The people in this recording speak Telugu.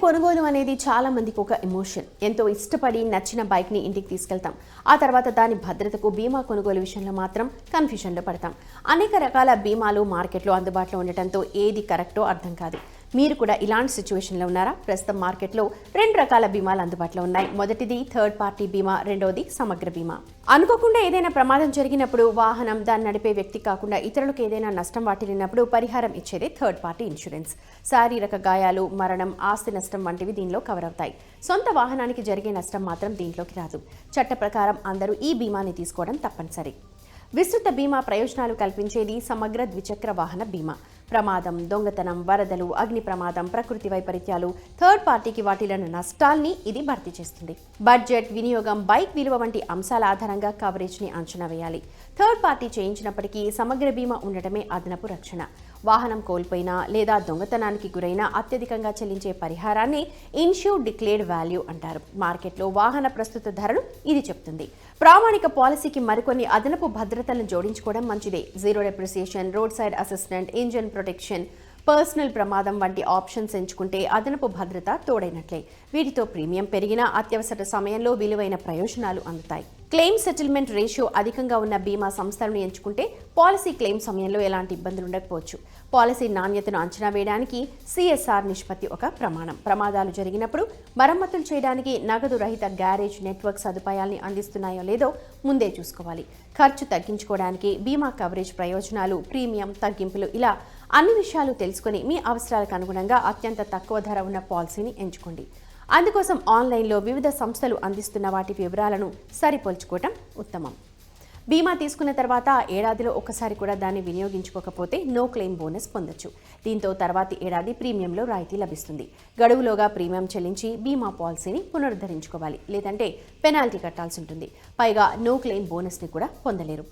కొనుగోలు అనేది చాలా మందికి ఒక ఎమోషన్ ఎంతో ఇష్టపడి నచ్చిన బైక్ని ఇంటికి తీసుకెళ్తాం. ఆ తర్వాత దాని భద్రతకు బీమా కొనుగోలు విషయంలో మాత్రం కన్ఫ్యూషన్లో పడతాం. అనేక రకాల బీమాలు మార్కెట్లో అందుబాటులో ఉండటంతో ఏది కరెక్టో అర్థం కాదు. మీరు కూడా ఇలాంటి సిచ్యువేషన్లో ఉన్నారా? ప్రస్తుతం మార్కెట్లో రెండు రకాల బీమాలు అందుబాటులో ఉన్నాయి. మొదటిది థర్డ్ పార్టీ బీమా రెండవది సమగ్ర బీమా. అనుకోకుండా ఏదైనా ప్రమాదం జరిగినప్పుడు వాహనం దాన్ని నడిపే వ్యక్తి కాకుండా ఇతరులకు ఏదైనా నష్టం వాటిల్లినప్పుడు పరిహారం ఇచ్చేదే థర్డ్ పార్టీ ఇన్సూరెన్స్ శారీరక గాయాలు మరణం ఆస్తి నష్టం వంటివి దీనిలో కవర్ అవుతాయి. సొంత వాహనానికి జరిగే నష్టం మాత్రం దీంట్లోకి రాదు. చట్ట ప్రకారం అందరూ ఈ బీమాని తీసుకోవడం తప్పనిసరి. విస్తృత బీమా ప్రయోజనాలు కల్పించేది సమగ్ర ద్విచక్ర వాహన బీమా. ప్రమాదం దొంగతనం వరదలు అగ్ని ప్రమాదం ప్రకృతి వైపరీత్యాలు థర్డ్ పార్టీకి వాటిల్లిన నష్టాల్ని ఇది భర్తీ చేస్తుంది. బడ్జెట్ వినియోగం బైక్ విలువ వంటి అంశాల ఆధారంగా కవరేజ్ని అంచనా వేయాలి. థర్డ్ పార్టీ చేయించినప్పటికీ సమగ్ర బీమా ఉండటమే అదనపు రక్షణ. వాహనం కోల్పోయినా లేదా దొంగతనానికి గురైనా అత్యధికంగా చెల్లించే పరిహారాన్ని ఇన్ష్యూర్ డిక్లేర్డ్ వాల్యూ అంటారు. మార్కెట్లో వాహన ప్రస్తుత ధరను ఇది చెప్తుంది. ప్రామాణిక పాలసీకి మరికొన్ని అదనపు భద్రతలను జోడించుకోవడం మంచిదే. Zero depreciation road side assistant engine protection personal ప్రమాదం వంటి ఆప్షన్స్ ఎంచుకుంటే అదనపు భద్రత తోడైనట్లే. వీటితో ప్రీమియం పెరిగినా అత్యవసర సమయంలో విలువైన ప్రయోజనాలు అందుతాయి. క్లెయిమ్ సెటిల్మెంట్ రేషియో అధికంగా ఉన్న బీమా సంస్థలను ఎంచుకుంటే పాలసీ క్లెయిమ్ సమయంలో ఎలాంటి ఇబ్బందులు ఉండకపోవచ్చు. పాలసీ నాణ్యతను అంచనా వేయడానికి సిఎస్ఆర్ నిష్పత్తి ఒక ప్రమాణం. ప్రమాదాలు జరిగినప్పుడు మరమ్మతులు చేయడానికి నగదు రహిత గ్యారేజ్ నెట్వర్క్ సదుపాయాల్ని అందిస్తున్నాయో లేదో ముందే చూసుకోవాలి. ఖర్చు తగ్గించుకోవడానికి బీమా కవరేజ్ ప్రయోజనాలు ప్రీమియం తగ్గింపులు ఇలా అన్ని విషయాలు తెలుసుకొని మీ అవసరాలకు అనుగుణంగా అత్యంత తక్కువ ధర ఉన్న పాలసీని ఎంచుకోండి. అందుకోసం ఆన్లైన్లో వివిధ సంస్థలు అందిస్తున్న వాటి వివరాలను సరిపోల్చుకోవటం ఉత్తమం. బీమా తీసుకున్న తర్వాత ఏడాదిలో ఒకసారి కూడా దాన్ని వినియోగించుకోకపోతే నో క్లెయిమ్ బోనస్ పొందొచ్చు. దీంతో తర్వాతి ఏడాది ప్రీమియంలో రాయితీ లభిస్తుంది. గడువులోగా ప్రీమియం చెల్లించి బీమా పాలసీని పునరుద్ధరించుకోవాలి. లేదంటే పెనాల్టీ కట్టాల్సి ఉంటుంది. పైగా నో క్లెయిమ్ బోనస్ని కూడా పొందలేరు.